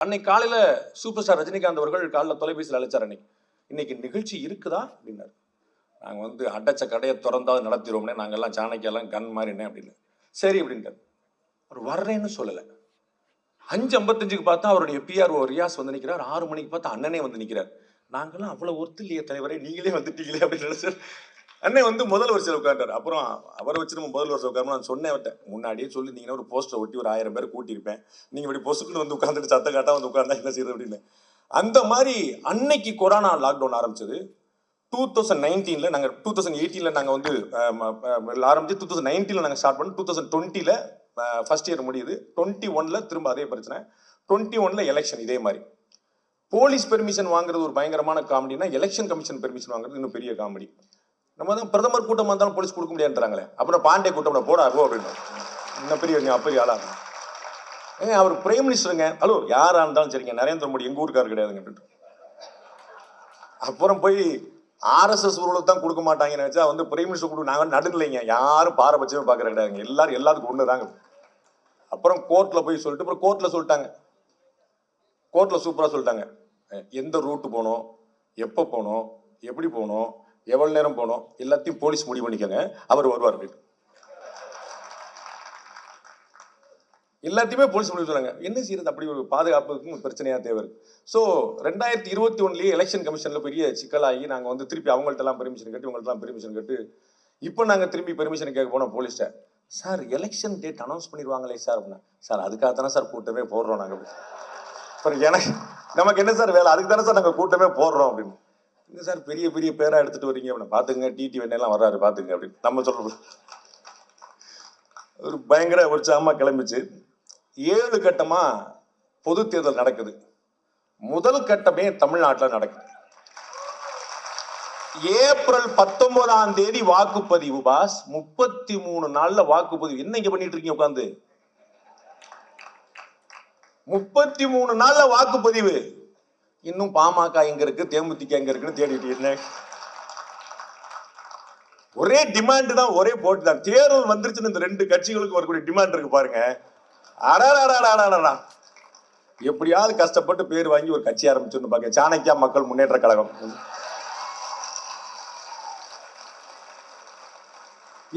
அன்னைக்கு காலையில super star Rajinikanth அவர்கள் காலைல தொலைபேசியில் அழைச்சார் அன்னைக்கு. இன்னைக்கு நிகழ்ச்சி இருக்குதா? அப்படின்னாரு. நாங்கள் வந்து அடைச்ச கடையை திறந்தாவது நடத்திடுவோம்னே நாங்கள்லாம் சாணக்கியெல்லாம் கண் என்ன அப்படின்னு. சரி அப்படின்ட்டார். அவர் வர்றேன்னு சொல்லலை. அஞ்சு ஐம்பத்தஞ்சுக்கு பார்த்தா அவருடைய பிஆர்ஓ ரியாஸ் வந்து நிற்கிறார் ஆறு மணிக்கு பார்த்தா அண்ணனே வந்து நிற்கிறார் நாங்களாம் அவ்வளோ ஒருத்தர் இல்லையே தலைவரே நீங்களே வந்துட்டீங்களே அப்படின்னு சார் அண்ணன் வந்து முதல் வரிசையில் உட்கார்ந்தார் அப்புறம் அவரை வச்சு நம்ம முதல் வருஷம் உட்காரணும் நான் சொன்னேன் அவர்கிட்ட முன்னாடியே சொல்லி நீங்க ஒரு போஸ்டர் ஒட்டி ஒரு ஆயிரம் பேர் கூட்டியிருப்பேன். நீங்கள் இப்படி போஸ்டர்னு வந்து உட்காந்துட்டு சத்த காட்டா வந்து உட்காந்தா என்ன செய்யுது அப்படின்னு. அந்த மாதிரி அன்னைக்கு கொரோனா லாக்டவுன் ஆரம்பிச்சது. டூ தௌசண்ட் நைன்டீனில் நாங்கள் டூ தௌசண்ட் எயிட்டீனில் நாங்கள் வந்து ஆரம்பிச்சு டூ தௌசண்ட் நைன்டீனில் நாங்கள் ஸ்டார்ட் பண்ணி டூ தௌசண்ட் டுவெண்ட்டியில் ஃபர்ஸ்ட் இயர் முடியுது. டுவெண்ட்டி ஒனில் திரும்ப அதே பிரச்சனை. டுவெண்ட்டி ஒனில் எலெக்ஷன் இதே மாதிரி. போலீஸ் பெர்மிஷன் வாங்குறது ஒரு பயங்கரமான காமெடினா எலெக்ஷன் கமிஷன் பெர்மிஷன் வாங்குறது இன்னும் பெரிய காமெடி நம்ம தான் பிரதமர் கூட்டம் வந்தாலும் போலீஸ் கொடுக்க முடியாதுன்றாங்களே. அப்புறம் பாண்டே கூட்டம் போடா போ அப்படின்னு இன்னும் பெரிய நீ ஆளா ஏங்க அவர் பிரைம் மினிஸ்டருங்க ஹலோ யாராக இருந்தாலும் சரிங்க. நரேந்திர மோடி எங்கள் ஊருக்கார் கிடையாதுங்க அப்படின்ட்டு. அப்புறம் போய் ஆர்எஸ்எஸ் ஊரில் தான் கொடுக்க மாட்டாங்கன்னு வச்சா வந்து பிரைம் மினிஸ்டர் கொடுக்க நாங்கள் நடுங்கலைங்க. யாரும் பாரபட்சமே பார்க்குற கிடையாதுங்க எல்லாரும் எல்லாத்துக்கும் ஒன்று தாங்க அப்புறம் கோர்ட்டில் போய் சொல்லிட்டு அப்புறம் கோர்ட்டில் சொல்லிட்டாங்க. கோர்ட்டில் சூப்பராக சொல்லிட்டாங்க. எந்த ரூட்டு போகணும் எப்போ போகணும் எப்படி போகணும் எவ்வளோ நேரம் போகணும்? எல்லாத்தையும் போலீஸ் முடிவு பண்ணிக்கோங்க. அவர் வருவார் அப்படின்னு எல்லாத்தையுமே போலீஸ் முடிவு சொன்னாங்க என்ன செய்யறது? அப்படி ஒரு பாதுகாப்புக்கும் ஒரு பிரச்சனையா தேவை ஸோ ரெண்டாயிரத்தி இருபத்தி ஒன்றுலேயே எலெக்ஷன் கமிஷனில் பெரிய சிக்கலாகி நாங்கள் வந்து திருப்பி அவங்கள்ட்ட எல்லாம் பெர்மிஷன் கேட்டு இவங்கள்ட்டலாம் பெர்மிஷன் கேட்டு இப்போ நாங்கள் திரும்பி பெர்மிஷன் கேட்க போனோம் போலீஸ்ட்ட சார் எலெக்ஷன் டேட் அனௌன்ஸ் பண்ணிடுவாங்களே சார் அப்படின்னா சார் அதுக்காக தானே சார் கூட்டமே போடுறோம் நாங்கள் அப்படி எனக்கு நமக்கு என்ன சார் வேலை? அதுக்கு தானே சார் நாங்கள் கூட்டமே போடுறோம் அப்படின்னு. இங்கே சார் பெரிய பெரிய பேரா எடுத்துட்டு வரீங்க? அப்படின்னு பார்த்துங்க டிடி வேணெல்லாம் வர்றாரு. பார்த்துங்க அப்படின்னு. நம்ம சொல்கிறோம் ஒரு பயங்கர உற்சாகமா கிளம்பிச்சு. ஏழு கட்டமா பொது தேர்தல் நடக்குது. முதல் கட்டமே தமிழ்நாட்டில் நடக்குது. ஏப்ரல் பத்தொன்பதாம் தேதி வாக்குப்பதிவு பாஸ். முப்பத்தி மூணு நாள்ல வாக்குப்பதிவு. என்ன இங்க பண்ணிட்டு இருக்கீங்க உட்காந்து முப்பத்தி மூணு நாள்ல வாக்குப்பதிவு. இன்னும் பாமக எங்க இருக்கு? தேமுதிக எங்க இருக்குன்னு தேடிட்டு இருந்தேன். ஒரே டிமாண்ட் தான் ஒரே போட்டு தான். தேர்தல் வந்துருச்சுன்னு இந்த ரெண்டு கட்சிகளுக்கு வரக்கூடிய டிமாண்ட் இருக்கு பாருங்க. அடாடாடாடாடா எப்படியாவது கஷ்டப்பட்டு பேர் வாங்கி ஒரு கட்சி ஆரம்பிச்சுன்னு பாக்க சாணக்கியா மக்கள் முன்னேற்ற கழகம்.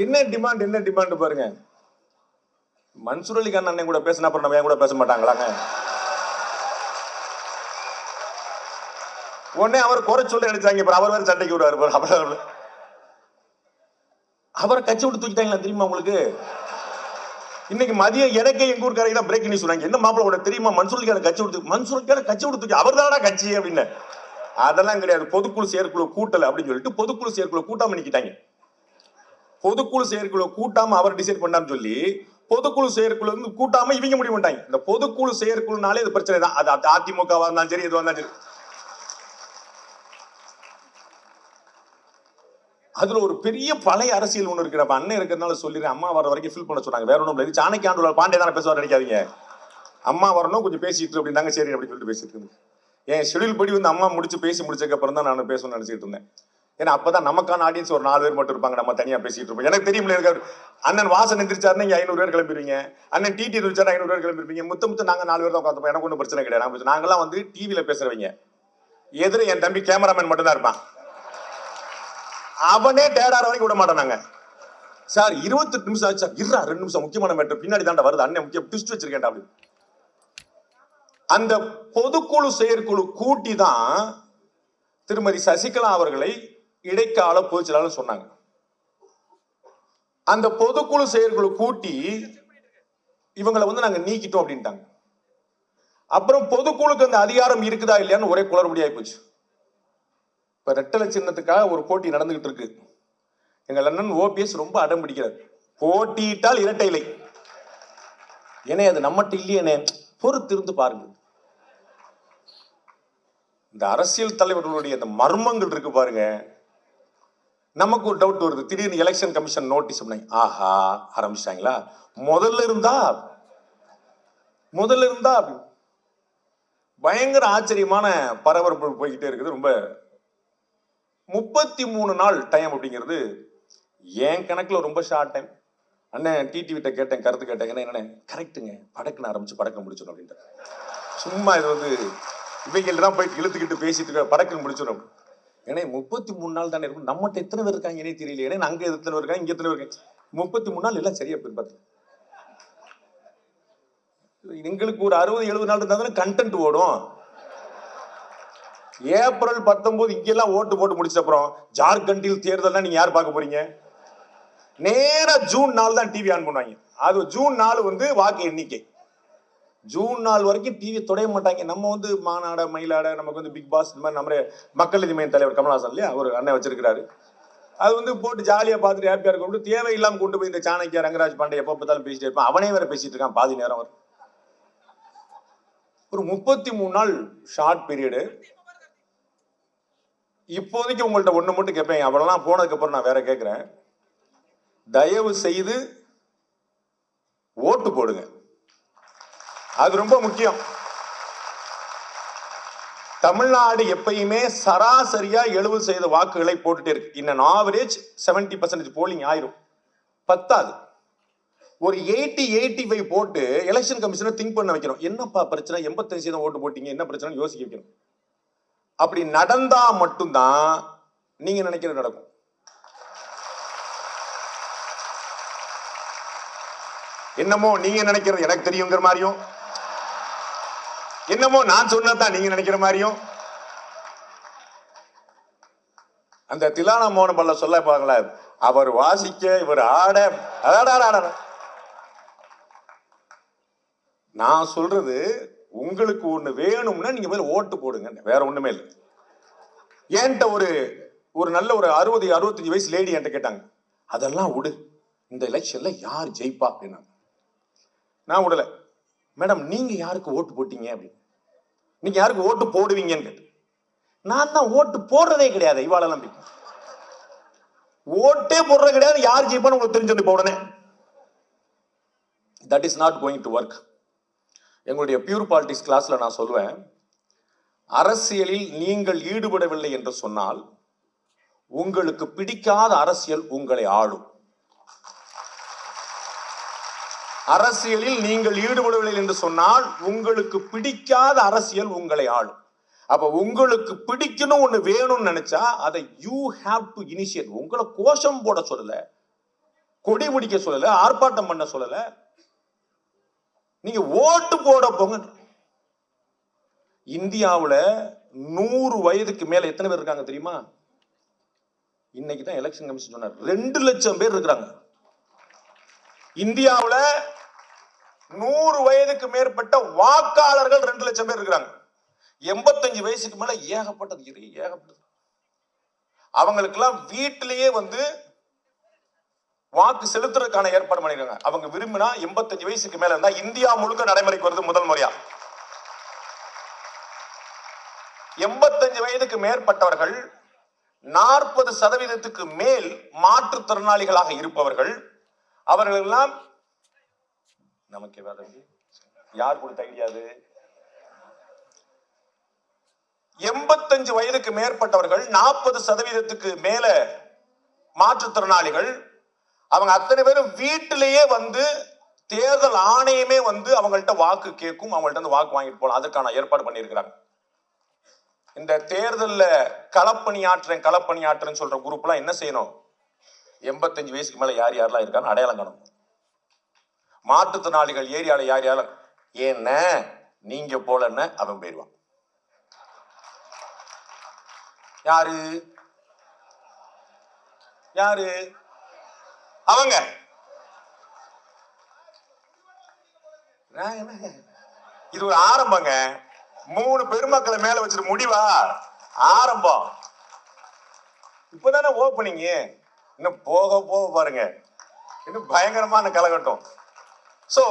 என்ன டிமாண்ட் என்ன டிமாண்ட் பாருங்க? மன்சூர் அலிகான் அண்ணன் கூட பேசினா அப்புறம் நம்ம ஏன் கூட பேச மாட்டாங்களாங்க? உடனே அவர் குறை சொல்ல நினைச்சாங்க. அப்புறம் அவர் வேற சண்டைக்கு விடுவார் அவர் அப்புறம் அவரை கட்சி விட்டு தூக்கிட்டாங்களா தெரியுமா உங்களுக்கு? இன்னைக்கு மதியம் எனக்கு எங்க ஊருக்காரங்க தான் பிரேக் நியூஸ் சொன்னாங்க. என்ன மாப்பிள்ள உனக்கு தெரியுமா? மன்சூர் கட்சி விடுத்து மன்சூர் கட்சி விடுத்து தூக்கி அவர் தானடா கட்சி அப்படின்னு. அதெல்லாம் கிடையாது. பொதுக்குழு செயற்குழு கூட்டல அப்படின்னு சொல்லிட்டு பொதுக்குழு செயற்குழு கூட்டாம நிக்கிட்டாங்க. பொதுக்குழு செயற்குழு கூட்டாம அவர் டிசைட் பண்ணான்னு சொல்லி பொதுக்குழு செயற்குழு வந்து கூட்டாம இவங்க முடிவு பண்ணிட்டாங்க. இந்த பொதுக்குழு செயற்குழுனாலே இது பிரச்சனை தான். அது அது அதிமுகவா இருந்தாலும் சரி எதுவாக இருந்தாலும் சரி. அதுல ஒரு பெரிய பழைய அரசியல் ஒன்று இருக்கு. அண்ணன் இருக்கிறதுனால சொல்லிடுறேன். அம்மா வர வரைக்கும் ஃபில் பண்ண சொன்னாங்க. வேற ஒன்றும் இல்லை. சாணக்கி சாணக்கிய ஆண்டு பாண்டே தானே பேசுவார் நினைக்காதீங்க. அம்மா வரணும் கொஞ்சம் பேசிட்டு அப்படின்னாங்க. சரி அப்படின்னு சொல்லிட்டு பேசிட்டு இருந்தேன். என் ஷெடியூல் படி வந்து அம்மா முடிச்சு பேசி முடிச்சதுக்கு அப்புறம் தான் நான் பேசணும்னு நினைச்சிட்டு இருந்தேன். ஏன்னா அப்பதான் நமக்கான ஆடியன்ஸ் ஒரு நாலு பேர் மட்டும் இருப்பாங்க. நம்ம தனியா பேசிட்டு இருப்போம். எனக்கு தெரியுமில்ல இருக்காரு அண்ணன் வாசன் எந்திரிச்சாருன்னா இங்க ஐநூறு பேர் கிளம்பிடுவீங்க அண்ணன் டிடி இருந்துச்சாரு ஐநூறு பேர் கிளம்பிருப்பீங்க முத்த முத்த நாங்க நாலு பேர் தான் உட்காந்துப்போம் எனக்கு ஒன்றும் பிரச்சனை கிடையாது. நாங்கெல்லாம் வந்து டிவியில பேசுறவங்க. எதிர என் தம்பி கேமராமேன் மட்டும் தான் இருப்பான். அவனே டேடார வரைக்கும் விட மாட்டானாங்க. சார் இருபத்தெட்டு நிமிஷம் ஆச்சு சார். இருடா ரெண்டு நிமிஷம் முக்கியமான மேட்டர் பின்னாடி தாண்டா வருது. அண்ணன் முக்கிய ட்விஸ்ட் வச்சிருக்கேன் அப்படி அந்த பொதுக்குழு செயற்குழு கூட்டி தான் திருமதி சசிகலா அவர்களை இடைக்கால பொதுச்செயலாளர் சொன்னாங்க. அந்த பொதுக்குழு செயற்குழு கூட்டி இவங்களை வந்து நாங்க நீக்கிட்டோம் அப்படின்ட்டாங்க. அப்புறம் பொதுக்குழுக்கு அந்த அதிகாரம் இருக்குதா இல்லையான்னு ஒரே குளறுபடியாகி போச்சு. இப்போ ரெட்டலை சின்னத்துக்காக ஒரு போட்டி நடந்துகிட்டு இருக்கு. எங்கள் அண்ணன் ஓபிஎஸ் ரொம்ப அடம் பிடிக்கிறார். போட்டியிட்டால் இரட்டை இலை. ஏனே அது நம்மகிட்ட இல்லையேனே பொறுத்து இருந்து பாருங்க. இந்த அரசியல் தலைவர்களுடைய அந்த மர்மங்கள் இருக்கு பாருங்க. நமக்கு ஒரு டவுட் வருது. திடீர்னு எலெக்ஷன் கமிஷன் நோட்டீஸ் பண்ணி ஆஹா ஆரம்பிச்சிட்டாங்களா? முதல்ல இருந்தா முதல்ல இருந்தா பயங்கர ஆச்சரியமான பரபரப்பு போய்கிட்டே இருக்குது. ரொம்ப முப்பத்தி மூணு நாள் டைம் அப்படிங்கிறது என் கணக்கில் ரொம்ப ஷார்ட் டைம் அண்ணன் டிடிவிட்ட கேட்டேன் கருத்து கேட்டேன். என்ன கரெக்டுங்க படக்குன்னு ஆரம்பிச்சு படக்க முடிச்சிடும் அப்படின்ட்டு. சும்மா இது வந்து இவைகள் தான் போயிட்டு இழுத்துக்கிட்டு பேசிட்டு இருக்க படக்குன்னு முடிச்சிடும் ஏன்னா முப்பத்தி மூணு நாள் தானே இருக்கும். நம்மகிட்ட எத்தனை பேர் இருக்காங்க ஏனே தெரியல ஏன்னா அங்கே எத்தனை பேர் இருக்காங்க இங்கே எத்தனை பேர் இருக்காங்க? முப்பத்தி மூணு நாள் எல்லாம் சரியா போய் பார்த்து எங்களுக்கு ஒரு அறுபது எழுபது நாள் இருந்தால் தானே கண்டென்ட் ஓடும். ஏப்ரல் பத்தொன்பது இங்கெல்லாம் ஓட்டு போட்டு முடிச்ச அப்புறம் ஜார்க்கண்டில் தேர்தல் நீங்க யார் பார்க்க போறீங்க? நேரா ஜூன் நாள் தான் டிவி ஆன் பண்ணுவாங்க. அது ஜூன் நாள் வந்து வாக்கு எண்ணிக்கை. ஜூன் நாள் வரைக்கும் டிவி தொடைய மாட்டாங்க. நம்ம வந்து மாநாட மயிலாட நமக்கு வந்து பிக் பாஸ் இந்த மாதிரி நம்ம மக்கள் நீதி மைய தலைவர் கமல்ஹாசன் இல்லையா? ஒரு அண்ணன் வச்சிருக்கிறாரு. அது வந்து போட்டு ஜாலியா பார்த்துட்டு ஹாப்பியா இருக்க தேவையில்லாம கொண்டு போய் இந்த சாணக்கியா ரங்கராஜ் பாண்டே எப்போ பார்த்தாலும் பேசிட்டு இருப்பான். அவனே வேற பேசிட்டு இருக்கான். பாதி நேரம் வரும் ஒரு முப்பத்தி மூணு நாள் ஷார்ட் பீரியடு இப்போதைக்கு உங்கள்கிட்ட ஒன்று மட்டும் கேட்பேன் அவளெல்லாம் போனதுக்கப்புறம் நான் வேற கேட்குறேன் தயவு செய்து ஓட்டு போடுங்க. அது ரொம்ப முக்கியம். தமிழ்நாடு எப்பயுமே சராசரியா எழுபது சதவீத வாக்குகளை போட்டுட்டு இருக்கு. இன்னும் ஆவரேஜ் செவன்டி பர்சன்டேஜ் போலிங் ஆயிரும். பத்தாது. ஒரு எயிட்டி எயிட்டி ஃபைவ் போட்டு எலெக்ஷன் கமிஷனை திங்க் பண்ண வைக்கணும். என்னப்பா பிரச்சனை? எண்பத்தஞ்சு சதவீதம் ஓட்டு போட்டீங்க. என்ன பிரச்சனை யோசிக்க வைக்கணும். அப்படி நடந்தா மட்டும்தான் நீங்க நினைக்கிறது நடக்கும். என்னமோ நீங்க நினைக்கிறது எனக்கு தெரியுங்கிற மாதிரியும் என்னமோ நான் சொன்னதான் நீங்க நினைக்கிற மாதிரியும். அந்த திலான மோகன் பல்ல சொல்ல பாருங்களேன் அவர் வாசிக்க இவர் ஆட ஆட. நான் சொல்றது உங்களுக்கு ஒன்று வேணும்னா நீங்கள் மேல ஓட்டு போடுங்க. வேற ஒன்றுமே இல்லை. என்கிட்ட ஒரு ஒரு நல்ல ஒரு அறுபது அறுபத்தஞ்சு வயசு லேடி என்கிட்ட கேட்டாங்க. அதெல்லாம் விடு. இந்த எலெக்ஷனில் யார் ஜெயிப்பா? அப்படின்னாங்க. நான் விடலை. மேடம் நீங்கள் யாருக்கு ஓட்டு போட்டீங்க? அப்படின்னு. நீங்கள் யாருக்கு ஓட்டு போடுவீங்கன்னு கேட்டு நான் தான் ஓட்டு போடுறதே கிடையாது. இவாளெல்லாம் பிடிக்கும் ஓட்டே போடுறது கிடையாது. யார் ஜெயிப்பான்னு உங்களுக்கு தெரிஞ்சு போடனே that is not going to work எங்களுடைய பியூர் பாலிட்டிக்ஸ் கிளாஸில் நான் சொல்லுவேன் அரசியலில் நீங்கள் ஈடுபடவில்லை என்று சொன்னால் உங்களுக்கு பிடிக்காத அரசியல் உங்களை ஆளும் அரசியலில் நீங்கள் ஈடுபடவில்லை என்று சொன்னால் உங்களுக்கு பிடிக்காத அரசியல் உங்களை ஆளும் அப்ப உங்களுக்கு பிடிக்கணும் ஒண்ணு வேணும்னு நினைச்சா அதை யூ ஹாவ் டு இனிஷியேட் உங்களை கோஷம் போட சொல்லல கொடி முடிக்க சொல்லல ஆர்ப்பாட்டம் பண்ண சொல்லலை நீங்க ஓட்டு போட போங்க. இந்தியாவில் நூறு வயதுக்கு மேல எத்தனை பேர் இருக்காங்க தெரியுமா? இன்னைக்கு தான் எலெக்ஷன் கமிஷன் சொன்னார். ரெண்டு லட்சம் பேர் இருக்கிறாங்க. இந்தியாவில் நூறு வயதுக்கு மேற்பட்ட வாக்காளர்கள் ரெண்டு லட்சம் பேர் இருக்கிறாங்க. எண்பத்தஞ்சு வயசுக்கு மேல ஏகப்பட்டது ஏகப்பட்டது. அவங்களுக்கெல்லாம் வீட்டிலேயே வந்து வாக்கு செலுத்துறதுக்கான ஏற்பாடு பண்ணிருக்காங்க. அவங்க விரும்பினா எண்பத்தஞ்சு வயசுக்கு மேல இருந்தா இந்தியா முழுக்க நடைமுறைக்கு வருது முதல் முறையா. எண்பத்தஞ்சு வயதுக்கு மேற்பட்டவர்கள் நாற்பது சதவீதத்துக்கு மேல் மாற்றுத்திறனாளிகளாக இருப்பவர்கள் அவர்கள் எல்லாம் நமக்கு யார் கொடுத்த ஐடியாது எண்பத்தஞ்சு வயதுக்கு மேற்பட்டவர்கள் நாற்பது சதவீதத்துக்கு மேல மாற்றுத்திறனாளிகள் அவங்க அத்தனை பேரும் வீட்டிலேயே வந்து தேர்தல் ஆணையமே வந்து அவங்கள்ட்ட வாக்கு கேட்கும் அவங்கள்ட்ட வந்து வாக்கு வாங்கிட்டு போகலாம். அதற்கான ஏற்பாடு பண்ணியிருக்கிறாங்க. இந்த தேர்தலில் களப்பணியாற்றுறேன் களப்பணியாற்றுறேன்னு சொல்ற குரூப்லாம் என்ன செய்யணும்? எண்பத்தஞ்சு வயசுக்கு மேலே யார் யாரெல்லாம் இருக்கான்னு அடையாளம் காணும். மாற்றுத்திறனாளிகள் ஏரியாவில் யார் யாரும் ஏன்ன? நீங்க போலன்னு அவன் போயிடுவான். யாரு? யாரு? அவங்க? இது ஒரு ஆரம்பங்க. மூணு பெருமக்களை மேல வச்சுட்டு முடிவா ஆரம்பம். இப்பதானே ஓப்பனிங் இன்னும் போக போக பாருங்க. இன்னும் பயங்கரமான கலகட்டம். சோ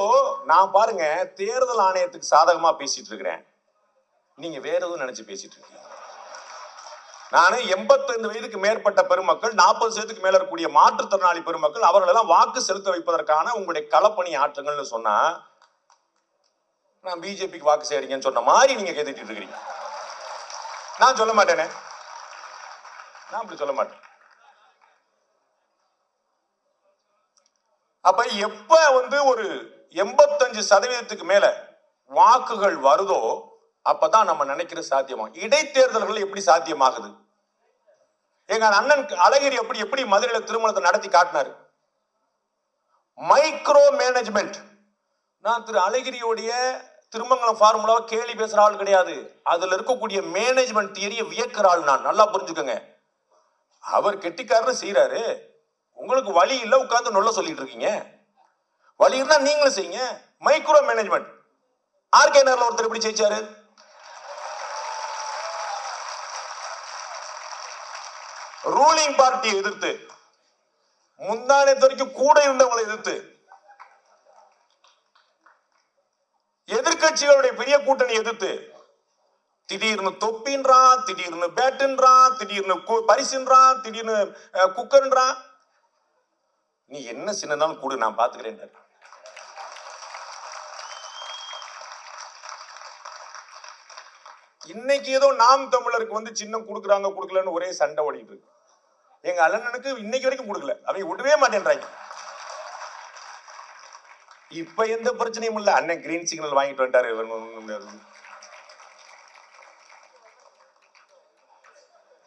நான் பாருங்க தேர்தல் ஆணையத்துக்கு சாதகமா பேசிட்டு இருக்கிறேன். நீங்க வேற எதுவும் நினைச்சு பேசிட்டு இருக்கீங்க நான் எண்பத்தைந்து வயதுக்கு மேற்பட்ட பெருமக்கள் நாற்பது வயதுக்கு மேல இருக்கக்கூடிய மாற்றுத்திறனாளி பெருமக்கள் அவர்களெல்லாம் வாக்கு செலுத்த வைப்பதற்கான உங்களுடைய களப்பணி ஆற்றுங்கள்னு சொன்னா நான் பிஜேபிக்கு வாக்கு செய்யறீங்கன்னு சொன்ன மாதிரி நீங்க கேட்டுட்டு இருக்கிறீங்க. நான் சொல்ல மாட்டேனே. நான் அப்படி சொல்ல மாட்டேன். அப்ப எப்ப வந்து ஒரு எண்பத்தஞ்சு சதவீதத்துக்கு மேல வாக்குகள் வருதோ அப்பதான் நம்ம நினைக்கிறது சாத்தியமாகும். இடைத்தேர்தல்கள் எப்படி சாத்தியமாகுது? எங்க அண்ணன் அழகிரி எப்படி எப்படி மதுரையில திருமணத்தை நடத்தி காட்டினாரு? மைக்ரோ மேனேஜ்மெண்ட் நான் திரு அழகிரியோடைய திருமங்கலம் ஃபார்முலாவை கேலி பேசுற ஆள் கிடையாது. அதுல இருக்கக்கூடிய மேனேஜ்மெண்ட் தியரியை வியக்கிற ஆள் நான். நல்லா புரிஞ்சுக்கோங்க. அவர் கெட்டிக்காரரு செய்யறாரு உங்களுக்கு வழி இல்லை உட்காந்து நொல்ல சொல்லிட்டு இருக்கீங்க. வழி இருந்தா நீங்களும் செய்யுங்க. மைக்ரோ மேனேஜ்மெண்ட் ஆர்கே நகர்ல ஒருத்தர் எப்படி ஜெயிச்சாரு? ரூலிங் பார்ட்டியை எதிர்த்து முந்தானத்து வரைக்கும் கூட இருந்தவங்களை எதிர்த்து எதிர்க்கட்சிகளுடைய பெரிய கூட்டணி எதிர்த்து திடீர்னு தொப்பின்றான் திடீர்னு பேட்டுன்றான் திடீர்னு கு- பரிசுன்றான் திடீர்னு குக்கர்ன்றான் நீ என்ன சின்னதாலும் கூடு நான் பாத்துக்கிறேன் இன்னைக்கு ஏதோ நாம் தமிழருக்கு வந்து சின்னம் கொடுக்குறாங்க கொடுக்கலன்னு ஒரே சண்டை ஓடிட்டு இருக்கு. எங்க அண்ணனுக்கு இன்னைக்கு வரைக்கும் கொடுக்கல. அவங்க விடவே மாட்டேன்றாங்க. இப்ப எந்த பிரச்சனையும் இல்ல. அண்ணன் கிரீன் சிக்னல் வாங்கிட்டு வந்துட்டாரு.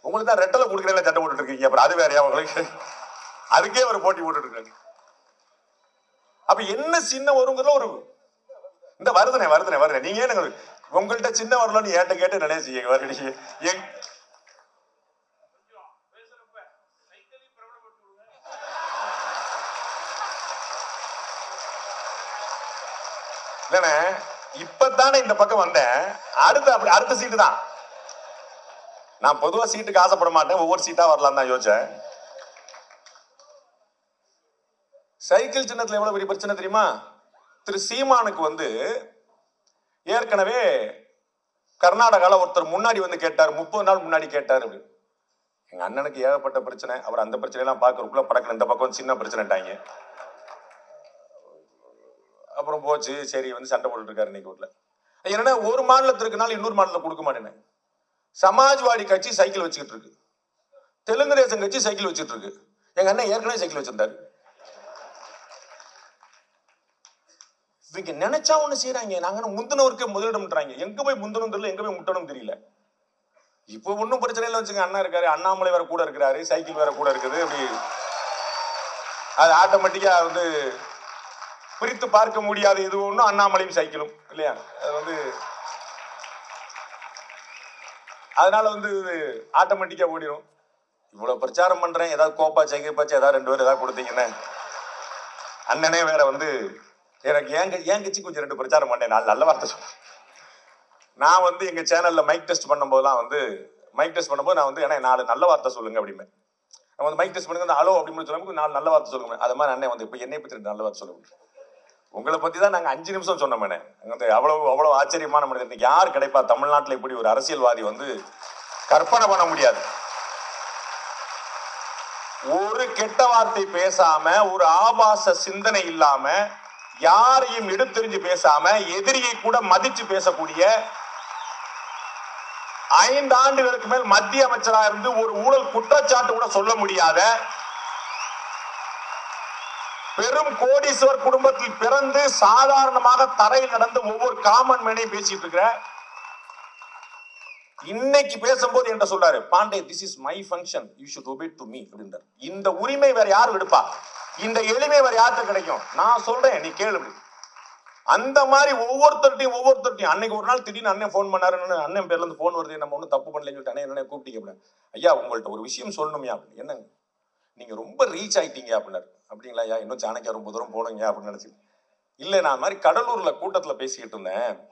உங்களுக்கு தான் ரெட்டலை கொடுக்குறேன் சட்டை போட்டுட்டு இருக்கீங்க. அப்புறம் அது வேறையா உங்களுக்கு? அதுக்கே ஒரு போட்டி போட்டுட்டு இருக்காங்க அப்ப என்ன சின்ன வருங்கிற ஒரு இந்த வருதுனே வருதுனே வருதுனே நீங்க ஏன் உங்கள்கிட்ட சின்ன வரலன்னு ஏட்ட கேட்டு நினைச்சு வருடி. எங் இப்பதானே இந்த பக்கம் வந்தேன். அடுத்த அப்படி அடுத்த சீட்டு தான். நான் பொதுவா சீட்டுக்கு ஆசைப்பட மாட்டேன் ஒவ்வொரு சீட்டா வரலாம் தான் யோசிச்சேன். சைக்கிள் சின்னத்துல எவ்வளவு பெரிய பிரச்சனை தெரியுமா? திரு சீமானுக்கு வந்து ஏற்கனவே கர்நாடகாவில் ஒருத்தர் முன்னாடி வந்து கேட்டார் முப்பது நாள் முன்னாடி கேட்டார் அப்படின்னு. எங்க அண்ணனுக்கு ஏகப்பட்ட பிரச்சனை. அவர் அந்த பிரச்சனையெல்லாம் பார்க்கறதுக்குள்ள படக்கணும் இந்த பக்கம் சின்ன பிரச்சனைட்டாங்க அப்புறம் போச்சு சரி வந்து சண்டை போட்டுட்டு இருக்காரு இன்னைக்கு வீட்டுல என்னன்னா ஒரு மாநிலத்திற்குனால இன்னொரு மாநிலத்தில் கொடுக்க மாட்டேன்னு சமாஜ்வாடி கட்சி சைக்கிள் வச்சுக்கிட்டு இருக்கு தெலுங்கு தேசம் கட்சி சைக்கிள் வச்சுட்டு இருக்கு எங்க அண்ணன் ஏற்கனவே சைக்கிள் வச்சிருந்தாரு. இவங்க நினைச்சா ஒண்ணு செய்யறாங்க நாங்க முந்தினவருக்கு முதலிடம்ன்றாங்க. எங்க போய் முந்தனும் தெரியல எங்க போய் முட்டணும் தெரியல. இப்போ ஒன்றும் பிரச்சனை இல்லை வச்சுங்க அண்ணா இருக்காரு அண்ணாமலை வேற கூட இருக்கிறாரு சைக்கிள் வேற கூட இருக்குது அப்படி. அது ஆட்டோமேட்டிக்கா வந்து பிரித்து பார்க்க முடியாத. இது ஒன்றும் அண்ணாமலையும் சைக்கிளும் இல்லையா? அது வந்து அதனால வந்து ஆட்டோமேட்டிக்காக ஓடிடும் இவ்வளோ பிரச்சாரம் பண்றேன். ஏதாவது கோப்பா சைக்கிப்பாச்சு ஏதாவது ரெண்டு பேர் ஏதாவது கொடுத்தீங்கன்னு அண்ணனே வேற வந்து எனக்கு ஏன் க- ஏன் கட்சி கொஞ்சம் ரெண்டு பிரச்சாரம் பண்ணேன். நான் நல்ல வார்த்தை சொல்றேன் நான் வந்து எங்க சேனல்ல மைக் டெஸ்ட் பண்ணும்போதெல்லாம் வந்து மைக் டெஸ்ட் பண்ணும்போது நான் வந்து ஏன்னா நாலு நல்ல வார்த்தை சொல்லுங்க அப்படிமே நம்ம வந்து மைக் டெஸ்ட் பண்ணுங்க ஹலோ அப்படின்னு சொல்லும்போது நாலு நல்ல வார்த்தை சொல்லுங்க அது மாதிரி அண்ணன் வந்து இப்போ என்னை பத்தி ரெண்டு நல்ல வார்த்தை சொல்லுங்க உங்களை பத்தி தான் நாங்க அஞ்சு நிமிஷம் சொன்னோமே அவ்வளவு அவ்வளவு ஆச்சரியமான மனிதன். யார் கிடைப்பா? தமிழ்நாட்டில் இப்படி ஒரு அரசியல்வாதி வந்து கற்பனை பண்ண முடியாது. ஒரு கெட்ட வார்த்தை பேசாம ஒரு ஆபாச சிந்தனை இல்லாம யாரையும் எடுத்தெறிஞ்சு பேசாம எதிரியை கூட மதிச்சு பேசக்கூடிய ஐந்து ஆண்டுகளுக்கு மேல் மத்திய அமைச்சராக இருந்து ஒரு ஊழல் குற்றச்சாட்டு கூட சொல்ல முடியாத பெரும் கோடீஸ்வர் குடும்பத்தில் பிறந்து சாதாரணமாக தரையில் நடந்து ஒவ்வொரு காமன் மேனையும் பேசிட்டு இருக்கிற இன்னைக்கு பேசும்போது என்ன சொல்றாரு Pandey this is my function you should obey to me அப்படின்றார். இந்த உரிமை வேற யார் எடுப்பா? இந்த எளிமை வேற யாருக்கு கிடைக்கும்? நான் சொல்றேன் நீ கேளு அந்த மாதிரி ஒவ்வொருத்தர்ட்டையும் ஒவ்வொருத்தர்ட்டையும் அன்னைக்கு ஒரு நாள் திடீர்னு அண்ணன் ஃபோன் பண்ணாரு என்னன்னு அண்ணன் பேர்ல இருந்து ஃபோன் வருது நம்ம ஒன்றும் தப்பு பண்ணலன்னு சொல்லிட்டு அண்ணன் என்ன கூப்பிட்டீங்க அப்படின்னு. ஐயா உங்கள்ட்ட ஒரு விஷயம் சொல்லணுமே அப்படின்னு. என்னங்க? நீங்கள் ரொம்ப ரீச் ஆகிட்டீங்க அப்படின்னாரு அப்படிங்களா? ஐயா இன்னும் சாணக்கியா ரொம்ப தூரம் போனீங்க அப்படின்னு நினச்சி இல்லை நான் மாதிரி கடலூரில் கூட்டத்தில் பேசிக்கிட்டு இருந்தேன்.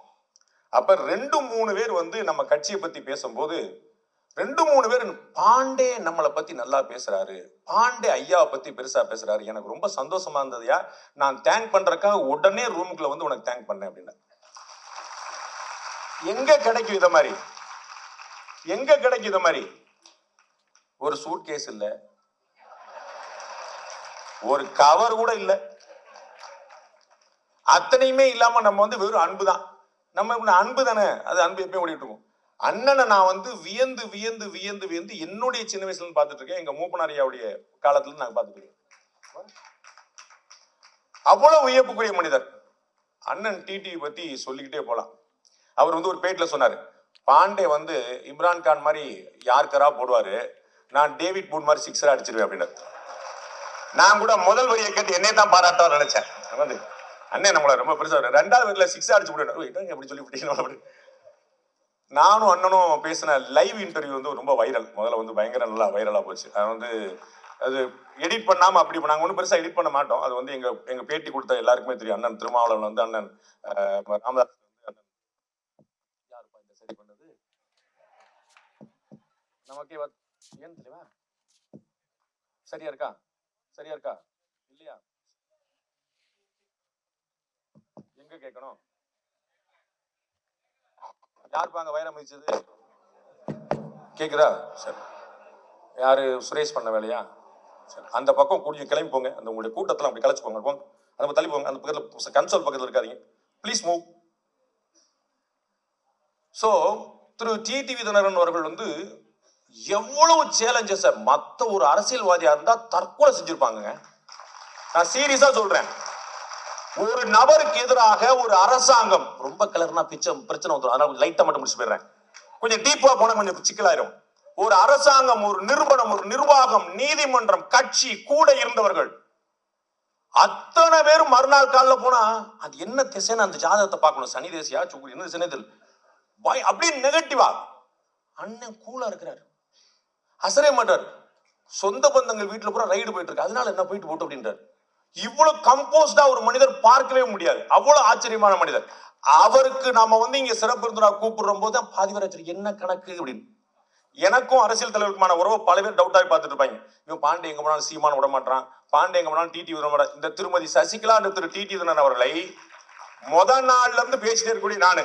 அப்போ ரெண்டு மூணு பேர் வந்து நம்ம கட்சியை பற்றி பேசும்போது ரெண்டு மூணு பேர் பாண்டே நம்மளை பத்தி நல்லா பேசுறாரு. பாண்டே ஐயாவை பத்தி பெருசா பேசுறாரு. எனக்கு ரொம்ப சந்தோஷமா இருந்ததுயா நான் தேங்க் பண்றதுக்காக உடனே ரூமுக்குள்ள வந்து உனக்கு தேங்க் பண்ணேன் அப்படின்னா. எங்க கிடைக்கும் இத மாதிரி? எங்க கிடைக்கும் இத மாதிரி? ஒரு சூட் கேஸ் இல்லை. ஒரு கவர் கூட இல்லை. அத்தனையுமே இல்லாம நம்ம வந்து வெறும் அன்பு தான். நம்ம இப்ப அன்பு தானே? அது அன்பு எப்பயும் ஓடிட்டு இருக்கும். அண்ணனை நான் வந்து வியந்து வியந்து வியந்து வியந்து என்னுடைய சின்ன வயசுல இருந்து பார்த்துட்டு இருக்கேன். எங்க மூப்பனாரியாவுடைய காலத்துல இருந்து நாங்க பார்த்துட்டு இருக்கோம் அவ்வளவு வியப்புக்குரிய மனிதர். அண்ணன் டிடிவி பத்தி சொல்லிக்கிட்டே போலாம். அவர் வந்து ஒரு பேட்டில் சொன்னாரு. பாண்டே வந்து இம்ரான் கான் மாதிரி யாருக்கரா போடுவாரு? நான் டேவிட் பூன் மாதிரி சிக்ஸரா அடிச்சிருவேன் அப்படின்னாரு. நான் கூட முதல் வரியை கேட்டு என்னை தான் பாராட்டவா நினைச்சேன். வந்து அண்ணன் நம்மள ரொம்ப பெருசா ஒரு ரெண்டாவது வரியில சிக்ஸ் அடிச்சு விடுவேன் என்னங்க அப்படி சொல்லி விட்டீங்க? நானும் அண்ணனும் பேசின லைவ் இன்டர்வியூ வந்து ரொம்ப வைரல் முதல்ல வந்து பயங்கர நல்லா வைரலா போச்சு. அது வந்து அது எடிட் பண்ணாம அப்படி நாங்கள் ஒன்றும் பெருசாக எடிட் பண்ண மாட்டோம். அது வந்து எங்க எங்க பேட்டி கொடுத்த எல்லாருக்குமே தெரியும். அண்ணன் திருமாவளவன் வந்து அண்ணன் ராமதாஸ் வந்து அண்ணன். யாருப்பா சரி பண்ணது? நமக்கே ஏன் தெரியுமா? சரியா இருக்கா? சரியா இருக்கா? இல்லையா? எங்க கேட்கணும்? யார் பாங்க வைரம் மிதிச்சது கேக்குதா? சரி. யாரு சுரேஷ் பண்ண வேலையா? சரி. அந்த பக்கம் கொஞ்சம் கிளம்பி போங்க. அந்த உங்களுடைய கூட்டத்தில் அப்படி கலைச்சு போங்க. போங்க. அந்த தள்ளி போங்க. அந்த பக்கத்தில் கன்சோல் பக்கத்தில் இருக்காதிங்க. ப்ளீஸ் மூவ் ஸோ திரு டிடிவி தினகரன் அவர்கள் வந்து எவ்வளவு சேலஞ்சஸை மற்ற ஒரு அரசியல்வாதியா இருந்தா தற்கொலை செஞ்சிருப்பாங்க நான் சீரியஸா சொல்றேன். ஒரு நபருக்கு எதிராக ஒரு அரசாங்கம் ரொம்ப கிளர்னா பிச்சை பிரச்சனை வந்துடும் அதனால லைட்டா மட்டும் முடிச்சு போயிடுறேன். கொஞ்சம் டீப்பா போனா கொஞ்சம் சிக்கலாயிரும். ஒரு அரசாங்கம் ஒரு நிறுவனம் ஒரு நிர்வாகம் நீதிமன்றம் கட்சி கூட இருந்தவர்கள் அத்தனை பேரும் மறுநாள் காலைல போனா அது என்ன திசைன்னு அந்த ஜாதகத்தை பார்க்கணும். சனி தேசியா சுக்குரி என்ன திசைனே பாய் அப்படியே நெகட்டிவா அண்ணன் கூலா இருக்கிறாரு. அசரே மாட்டார். சொந்த பந்தங்கள் வீட்டில் பூரா ரைடு போயிட்டு இருக்கு அதனால என்ன போயிட்டு போட்டு அப்படின்றார். இவ்வளவு கம்போஸ்டா ஒரு மனிதர் பார்க்கவே முடியாது. அவ்வளவு ஆச்சரியமான மனிதர். அவருக்கு நாம வந்து இங்க சிறப்பு விருந்தினா கூப்பிடுற போது பாதி பேர் என்ன கணக்கு அப்படின்னு. எனக்கும் அரசியல் தலைவருக்குமான உறவை பல பேர் டவுட்டாகி பார்த்துட்டு இருப்பாங்க. இவன் பாண்டே எங்க போனாலும் சீமான் விட மாட்டான் பாண்டே எங்க போனாலும் டிடி விட மாட்டான். இந்த திருமதி சசிகலா என்ற திரு டிடி அவர்களை முத நாள்ல இருந்து பேசிட்டே இருக்கக்கூடிய நானு.